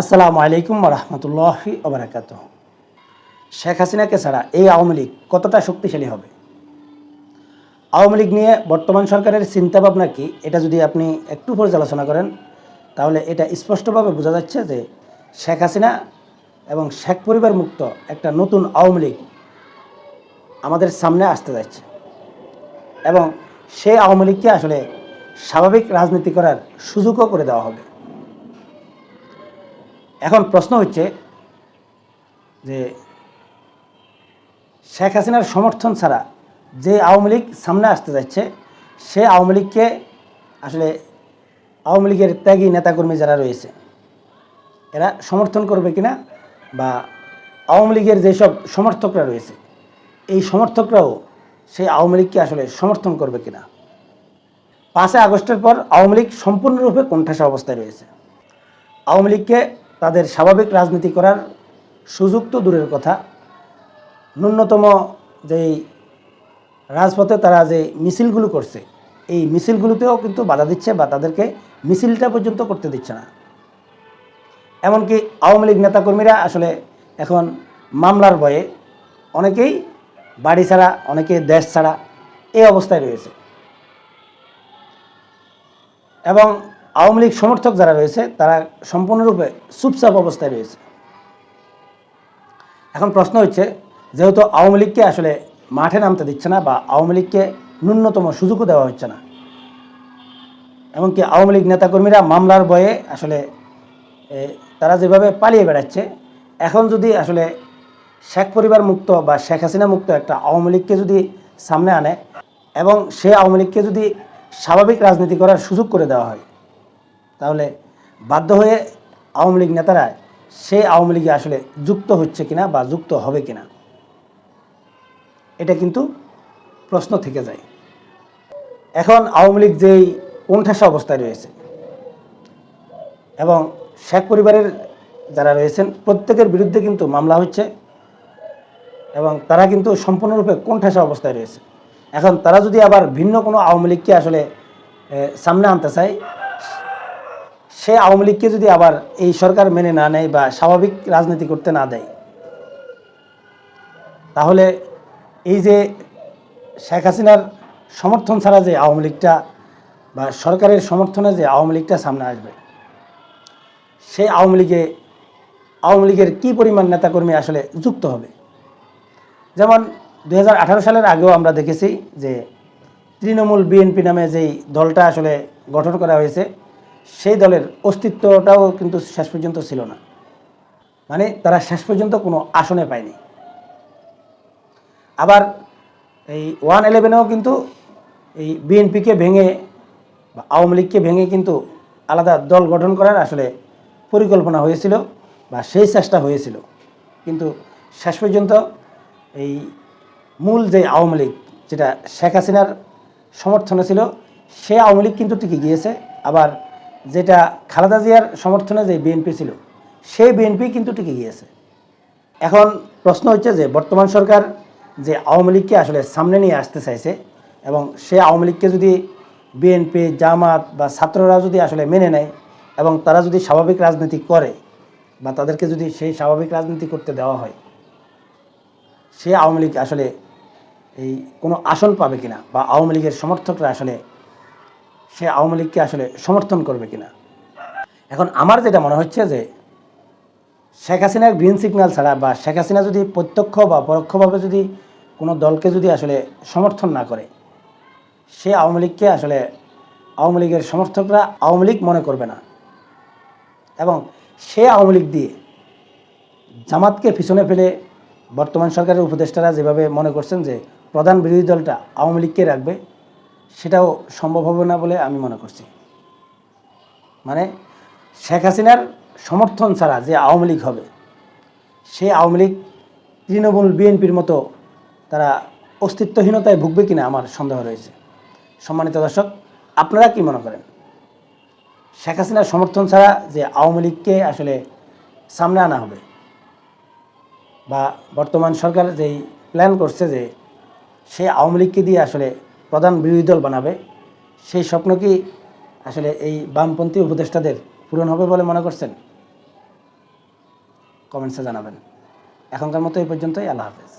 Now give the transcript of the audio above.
আসসালামু আলাইকুম রহমতুল্লাহি ওবরাকাত শেখ হাসিনাকে ছাড়া এই আওয়ামী লীগ কতটা শক্তিশালী হবে? আওয়ামী লীগ নিয়ে বর্তমান সরকারের চিন্তাভাবনা কি? এটা যদি আপনি একটু পর্যালোচনা করেন, তাহলে এটা স্পষ্টভাবে বোঝা যাচ্ছে যে শেখ হাসিনা এবং শেখ পরিবার মুক্ত একটা নতুন আওয়ামী লীগ আমাদের সামনে আসতে যাচ্ছে। এবং সেই আওয়ামী লীগকে আসলে স্বাভাবিক রাজনীতি করার সুযোগও করে দেওয়া হবে। এখন প্রশ্ন হচ্ছে যে শেখ হাসিনার সমর্থন ছাড়া যে আওয়ামী লীগ সামনে আসতে যাচ্ছে, সে আওয়ামী লীগকে আসলে আওয়ামী লীগের ত্যাগী নেতাকর্মী যারা রয়েছে, এরা সমর্থন করবে কিনা বা আওয়ামী লীগের যেসব সমর্থকরা রয়েছে, এই সমর্থকরাও সেই আওয়ামী লীগকে আসলে সমর্থন করবে কিনা? পাঁচই আগস্টের পর আওয়ামী লীগ সম্পূর্ণরূপে কোণঠাসা অবস্থায় রয়েছে। আওয়ামী লীগকে তাদের স্বাভাবিক রাজনীতি করার সুযোগ তো দূরের কথা। ন্যূনতম যেই রাজপথে তারা যে মিছিলগুলো করছে, এই মিছিলগুলোতেও কিন্তু বাধা দিচ্ছে বা তাদেরকে মিছিলটা পর্যন্ত করতে দিচ্ছে না। এমনকি আওয়ামী লীগ নেতাকর্মীরা আসলে এখন মামলার ভয়ে অনেকেই বাড়ি ছাড়া, অনেকে দেশ ছাড়া এই অবস্থায় রয়েছে। এবং আওয়ামী লীগ সমর্থক যারা রয়েছে, তারা সম্পূর্ণরূপে চুপচাপ অবস্থায় রয়েছে। এখন প্রশ্ন হচ্ছে, যেহেতু আওয়ামী লীগকে আসলে মাঠে নামতে দিচ্ছে না বা আওয়ামী লীগকে ন্যূনতম সুযোগও দেওয়া হচ্ছে না, এমনকি আওয়ামী লীগ নেতাকর্মীরা মামলার ভয়ে আসলে তারা যেভাবে পালিয়ে বেড়াচ্ছে, এখন যদি আসলে শেখ পরিবার মুক্ত বা শেখ হাসিনা মুক্ত একটা আওয়ামী লীগকে যদি সামনে আনে এবং সে আওয়ামী লীগকে যদি স্বাভাবিক রাজনীতি করার সুযোগ করে দেওয়া হয় তাহলে বাধ্য হয়ে আওয়ামী লীগ নেতারা সেই আওয়ামী লীগে আসলে যুক্ত হচ্ছে কিনা বা যুক্ত হবে কিনা, এটা কিন্তু প্রশ্ন থেকে যায়। এখন আওয়ামী লীগ যেই কোণঠাসা অবস্থায় রয়েছে এবং শেখ পরিবারের যারা রয়েছেন, প্রত্যেকের বিরুদ্ধে কিন্তু মামলা হচ্ছে এবং তারা কিন্তু সম্পূর্ণরূপে কোণঠাসা অবস্থায় রয়েছে। এখন তারা যদি আবার ভিন্ন কোনো আওয়ামী লীগকে আসলে সামনে আনতে চায় সে আওয়ামী লীগকে যদি আবার এই সরকার মেনে না নেয় বা স্বাভাবিক রাজনীতি করতে না দেয়, তাহলে এই যে শেখ হাসিনার সমর্থন ছাড়া যে আওয়ামী লীগটা বা সরকারের সমর্থনে যে আওয়ামী লীগটা সামনে আসবে সেই আওয়ামী লীগে, আওয়ামী লীগের কী পরিমাণ নেতাকর্মী আসলে যুক্ত হবে? যেমন দু হাজার আঠারো সালের আগেও আমরা দেখেছি যে তৃণমূল বিএনপি নামে যেই দলটা আসলে গঠন করা হয়েছে সেই দলের অস্তিত্বটাও কিন্তু শেষ পর্যন্ত ছিল না। মানে তারা শেষ পর্যন্ত কোনো আসনে পায়নি। আবার এই ওয়ান ইলেভেনেও কিন্তু এই বিএনপিকে ভেঙে বা আওয়ামী লীগকে ভেঙে কিন্তু আলাদা দল গঠন করার আসলে পরিকল্পনা হয়েছিল বা সেই চেষ্টা হয়েছিল। কিন্তু শেষ পর্যন্ত এই মূল যে আওয়ামী লীগ, যেটা শেখ হাসিনার সমর্থনে ছিল, সে আওয়ামী লীগ কিন্তু টিকে গিয়েছে। আবার যেটা খালেদা জিয়ার সমর্থনে যে বিএনপি ছিল, সেই বিএনপি কিন্তু টিকে গিয়েছে। এখন প্রশ্ন হচ্ছে যে, বর্তমান সরকার যে আওয়ামী লীগকে আসলে সামনে নিয়ে আসতে চাইছে এবং সে আওয়ামী লীগকে যদি বিএনপি, জামাত বা ছাত্ররা যদি আসলে মেনে নেয় এবং তারা যদি স্বাভাবিক রাজনীতি করে বা তাদেরকে যদি সেই স্বাভাবিক রাজনীতি করতে দেওয়া হয়, সে আওয়ামী লীগ আসলে এই কোনো আসন পাবে কিনা বা আওয়ামী লীগের সমর্থকরা আসলে সে আওয়ামী লীগকে আসলে সমর্থন করবে কিনা? এখন আমার যেটা মনে হচ্ছে যে শেখ হাসিনার গ্রিন সিগন্যাল ছাড়া বা শেখ হাসিনা যদি প্রত্যক্ষ বা পরোক্ষভাবে যদি কোনো দলকে যদি আসলে সমর্থন না করে, সে আওয়ামী লীগকে আসলে আওয়ামী লীগের সমর্থকরা আওয়ামী লীগ মনে করবে না। এবং সে আওয়ামী লীগ দিয়ে জামাতকে পিছনে ফেলে বর্তমান সরকারের উপদেষ্টারা যেভাবে মনে করছেন যে প্রধান বিরোধী দলটা আওয়ামী লীগকে রাখবে সেটাও সম্ভব হবে না বলে আমি মনে করছি। মানে শেখ হাসিনার সমর্থন ছাড়া যে আওয়ামী লীগ হবে, সেই আওয়ামী লীগ তৃণমূল বিএনপির মতো তারা অস্তিত্বহীনতায় ভুগবে কিনা আমার সন্দেহ রয়েছে। সম্মানিত দর্শক, আপনারা কি মনে করেন? শেখ হাসিনার সমর্থন ছাড়া যে আওয়ামী লীগকে আসলে সামনে আনা হবে বা বর্তমান সরকার যেই প্ল্যান করছে যে সে আওয়ামী লীগকে দিয়ে আসলে প্রধান বিরোধী দল বানাবে, সেই স্বপ্ন কি আসলে এই বামপন্থী উপদেষ্টাদের পূরণ হবে বলে মনে করছেন? কমেন্টসে জানাবেন। এখনকার মতো এই পর্যন্তই, আল্লাহ হাফেজ।